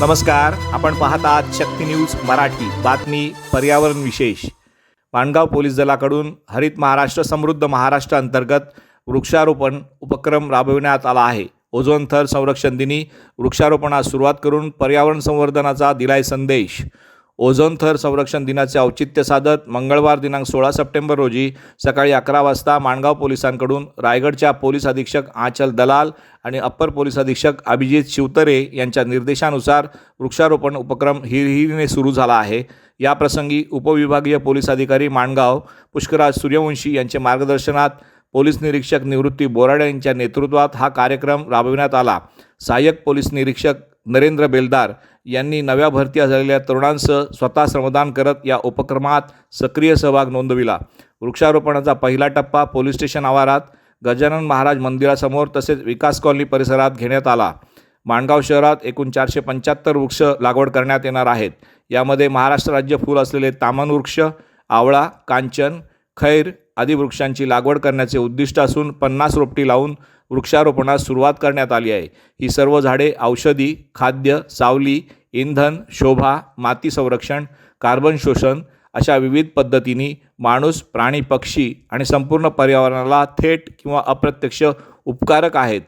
नमस्कार आपण पाहत आहात शक्ती न्यूज मराठी बातमी पर्यावरण विशेष. माणगाव पोलीस दलाकडून हरित महाराष्ट्र समृद्ध महाराष्ट्र अंतर्गत वृक्षारोपण उपक्रम राबविण्यात आला आहे. ओझोन थर संरक्षण दिनी वृक्षारोपणास सुरुवात करून पर्यावरण संवर्धनाचा दिलाय संदेश. ओझोन थर संरक्षण दिनाचे औचित्य साधत मंगळवार दिनांक सोळा सप्टेंबर रोजी सकाळी अकरा वाजता माणगाव पोलिसांकडून रायगडच्या पोलीस अधीक्षक आचल दलाल आणि अप्पर पोलीस अधीक्षक अभिजित शिवतरे यांच्या निर्देशानुसार वृक्षारोपण उपक्रम हिरहिरीने सुरू झाला आहे. याप्रसंगी उपविभागीय पोलीस अधिकारी माणगाव पुष्कराज सूर्यवंशी यांचे मार्गदर्शनात पोलीस निरीक्षक निवृत्ती बोराडे यांच्या नेतृत्वात हा कार्यक्रम राबविण्यात आला. सहाय्यक पोलीस निरीक्षक नरेंद्र बेलदार यांनी नव्या भरती झालेल्या तरुणांसह स्वतः श्रमदान करत या उपक्रमात सक्रिय सहभाग नोंदविला. वृक्षारोपणाचा पहिला टप्पा पोलीस स्टेशन आवारात गजानन महाराज मंदिरासमोर तसेच विकास कॉलनी परिसरात घेण्यात आला. माणगाव शहरात एकूण चारशे पंच्याहत्तर वृक्ष लागवड करण्यात येणार आहेत. यामध्ये महाराष्ट्र राज्य फूल असलेले तामन वृक्ष आवळा कांचन खैर आदी वृक्षांची लागवड करण्याचे उद्दिष्ट असून पन्नास रोपटी लावून वृक्षारोपणास सुरुवात करण्यात आली आहे. ही सर्व झाडे औषधी खाद्य सावली इंधन शोभा माती संरक्षण कार्बन शोषण अशा विविध पद्धतीने माणूस प्राणी पक्षी आणि संपूर्ण पर्यावरणाला थेट किंवा अप्रत्यक्ष उपकारक आहेत.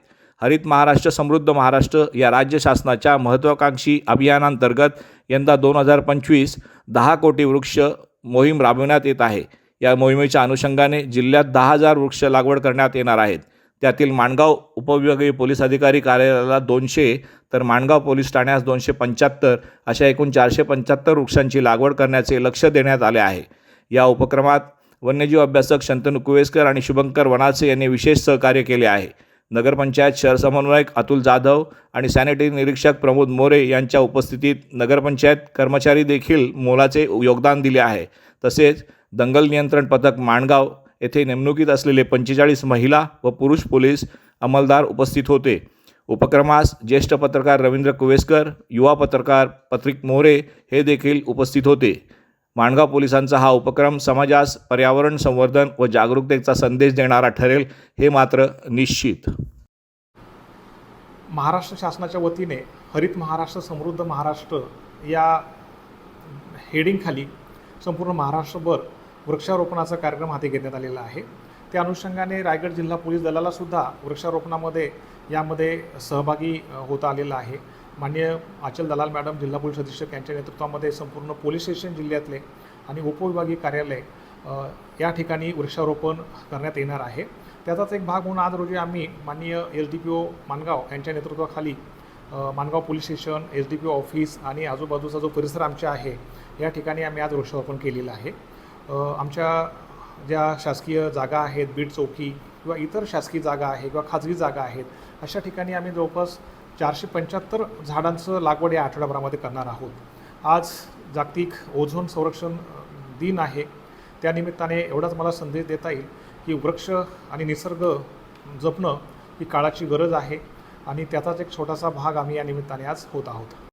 हरित महाराष्ट्र समृद्ध महाराष्ट्र या राज्य शासनाच्या महत्त्वाकांक्षी अभियानांतर्गत यंदा दोन हजार पंचवीस दहा कोटी वृक्ष मोहीम राबविण्यात येत आहे. या मोहिमेच्या अनुषंगाने जिल्ह्यात दहा हजार वृक्ष लागवड करण्यात येणार आहेत. त्यातील माणगाव उपविभागीय पोलीस अधिकारी कार्यालयाला दोनशे तर माणगाव पोलीस ठाण्यास दोनशे पंच्याहत्तर अशा एकूण चारशे पंच्याहत्तर वृक्षांची लागवड करण्याचे लक्ष देण्यात आले आहे. या उपक्रमात वन्यजीव अभ्यासक शंतनू कुवेसकर आणि शुभंकर वनासे यांनी विशेष सहकार्य केले आहे. नगरपंचायत शहर समन्वयक अतुल जाधव आणि सॅनिटरी निरीक्षक प्रमोद मोरे यांच्या उपस्थितीत नगरपंचायत कर्मचारी देखील मोलाचे योगदान दिले आहे. तसेच दंगल नियंत्रण पथक माणगाव येथे नेमणुकीत असलेले पंचेचाळीस महिला व पुरुष पोलीस अंमलदार उपस्थित होते. उपक्रमास ज्येष्ठ पत्रकार रवींद्र कुवेसकर युवा पत्रकार पत्रिक मोरे हे देखील उपस्थित होते. माणगाव पोलिसांचा हा उपक्रम समाजास पर्यावरण संवर्धन व जागरूकतेचा संदेश देणारा ठरेल हे मात्र निश्चित. महाराष्ट्र शासनाच्या वतीने हरित महाराष्ट्र समृद्ध महाराष्ट्र या हेडिंगखाली संपूर्ण महाराष्ट्रभर वृक्षारोपणाचा कार्यक्रम हाती घेण्यात आलेला आहे. त्या अनुषंगाने रायगड जिल्हा पोलीस दलाला सुद्धा वृक्षारोपणामध्ये यामध्ये सहभागी होत होता आलेला आहे. माननीय आचल दलाल मॅडम जिल्हा पोलीस अधीक्षक यांच्या नेतृत्वामध्ये संपूर्ण पोलीस स्टेशन जिल्ह्यातले आणि उपविभागीय कार्यालय या ठिकाणी वृक्षारोपण करण्यात येणार आहे. त्याचाच एक भाग म्हणून आज रोजी आम्ही माननीय S D P O Mangaon यांच्या नेतृत्वाखाली Mangaon police station S D P O office आणि आजूबाजूचा जो परिसर आमचा आहे या ठिकाणी आम्ही आज वृक्षारोपण केलेलं आहे. आमच्या ज्या शासकीय जागा आहेत बीड चौकी किंवा इतर शासकीय जागा आहे किंवा खाजगी जागा आहेत अशा ठिकाणी आम्ही जवळपास चारशे पंच्याहत्तर झाडांचं लागवड या आठवड्याभरामध्ये करणार आहोत. आज जागतिक ओझोन संरक्षण दिन आहे. त्यानिमित्ताने एवढाच मला संदेश देता येईल की वृक्ष आणि निसर्ग जपणं ही काळाची गरज आहे आणि त्याचाच एक छोटासा भाग आम्ही या निमित्ताने आज होत आहोत.